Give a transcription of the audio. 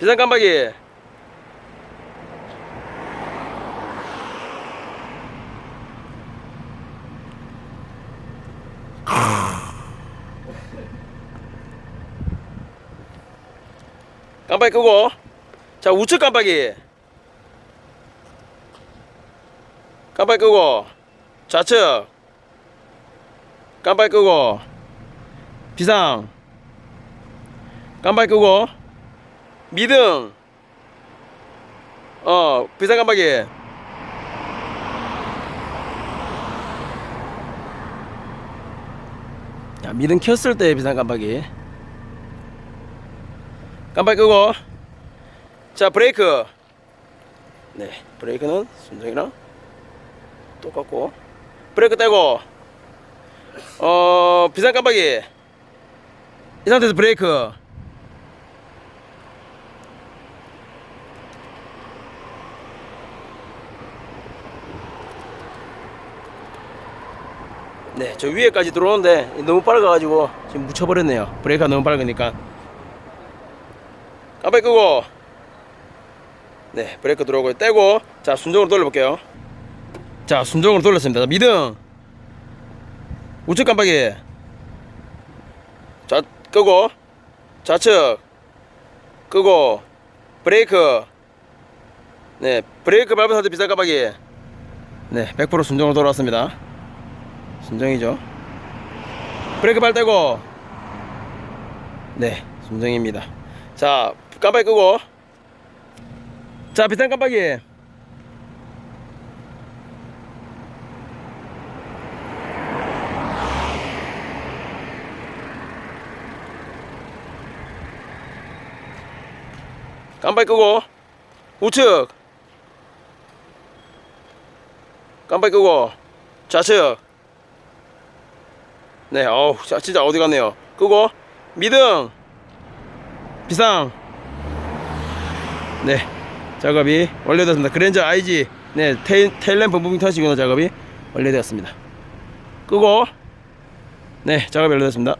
비상 깜빡이. 깜빡이 끄고. 자, 우측 깜빡이. 깜빡이 끄고. 좌측. 깜빡이 끄고. 비상. 깜빡이 끄고. 미등. 어, 비상 깜빡이. 자, 미등 켰을 때 비상 깜빡이. 깜빡이 끄고. 자, 브레이크. 네, 브레이크는 순정이랑 똑같고. 브레이크 떼고. 어, 비상 깜빡이. 이 상태에서 브레이크. 네, 저 위에까지 들어오는데 너무 빨라가지고 지금 묻혀버렸네요. 브레이크가 너무 빨으니까. 깜빡이 끄고. 네, 브레이크 들어오고 떼고. 자, 순정으로 돌려볼게요. 자, 순정으로 돌렸습니다. 자, 미등. 우측 깜빡이. 자, 끄고. 좌측. 끄고. 브레이크. 네, 브레이크 밟은 상태 비상 깜빡이. 네, 100% 순정으로 돌아왔습니다. 순정이죠. 브레이크 발 떼고. 네, 순정입니다. 자, 깜빡이 끄고. 자, 비상 깜빡이. 깜빡이 끄고. 우측. 깜빡이 끄고. 좌측. 네, 어우, 자, 진짜 어디 갔네요. 끄고, 미등, 비상. 네, 작업이 완료되었습니다. 그랜저 IG, 네, 테일, 테일램프 무빙 터시기너 작업이 완료되었습니다. 끄고, 네, 작업이 완료되었습니다.